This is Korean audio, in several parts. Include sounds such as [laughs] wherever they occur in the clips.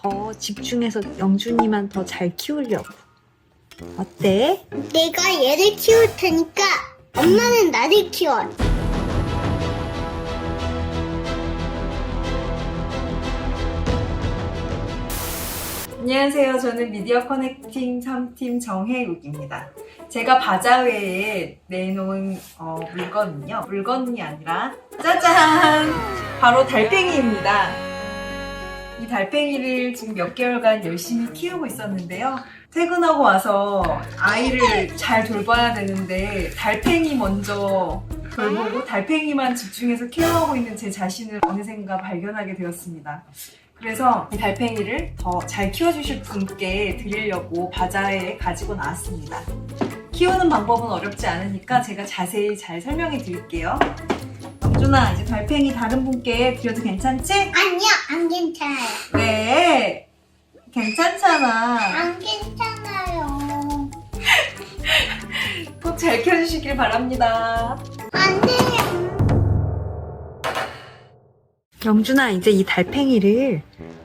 더 집중해서 영준이만 더 잘 키우려고. 어때? 내가 얘를 키울 테니까 엄마는 나를 키워. 안녕하세요. 저는 미디어 커넥팅 3팀 정혜욱입니다. 제가 바자회에 내놓은 어, 물건은요. 물건이 아니라 짜잔! 바로 달팽이입니다. 이 달팽이를 지금 몇 개월간 열심히 키우고 있었는데요. 퇴근하고 와서 아이를 잘 돌봐야 되는데 달팽이 먼저 돌보고 달팽이만 집중해서 케어하고 있는 제 자신을 어느샌가 발견하게 되었습니다. 그래서 이 달팽이를 더 잘 키워주실 분께 드리려고 바자회에 가지고 나왔습니다. 키우는 방법은 어렵지 않으니까 제가 자세히 잘 설명해 드릴게요. 영준아, 이제 달팽이 다른 분께 드려도 괜찮지? 아니요, 안 괜찮아요. 네. 괜찮잖아. 안 괜찮아요. [laughs] 꼭잘 키워주시길 바랍니다. 안 돼요. 영준아, 이제 이 달팽이를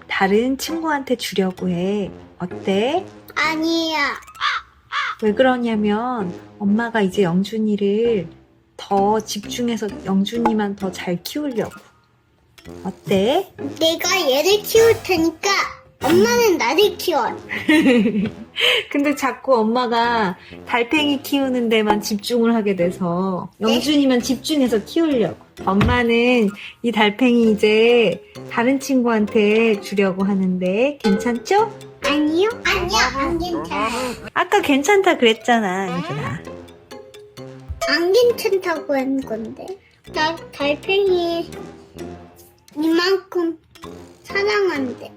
다른 친구한테 주려고 해. 어때? 아니야. 왜 그러냐면 엄마가 이제 영준이를 더 집중해서 영준이만 더 잘 키우려고. 어때? 내가 얘를 키울 테니까 엄마는 나를 키워. [laughs] 근데 자꾸 엄마가 달팽이 키우는 데만 집중을 하게 돼서 영준이만 집중해서 키우려고. 엄마는 이 달팽이 이제 다른 친구한테 주려고 하는데 괜찮죠? 아니요? 아니요, 안 괜찮아요. 아까 괜찮다 그랬잖아, 영준아. 안 괜찮다고 한 건데. 나 달팽이 이만큼 사랑한대.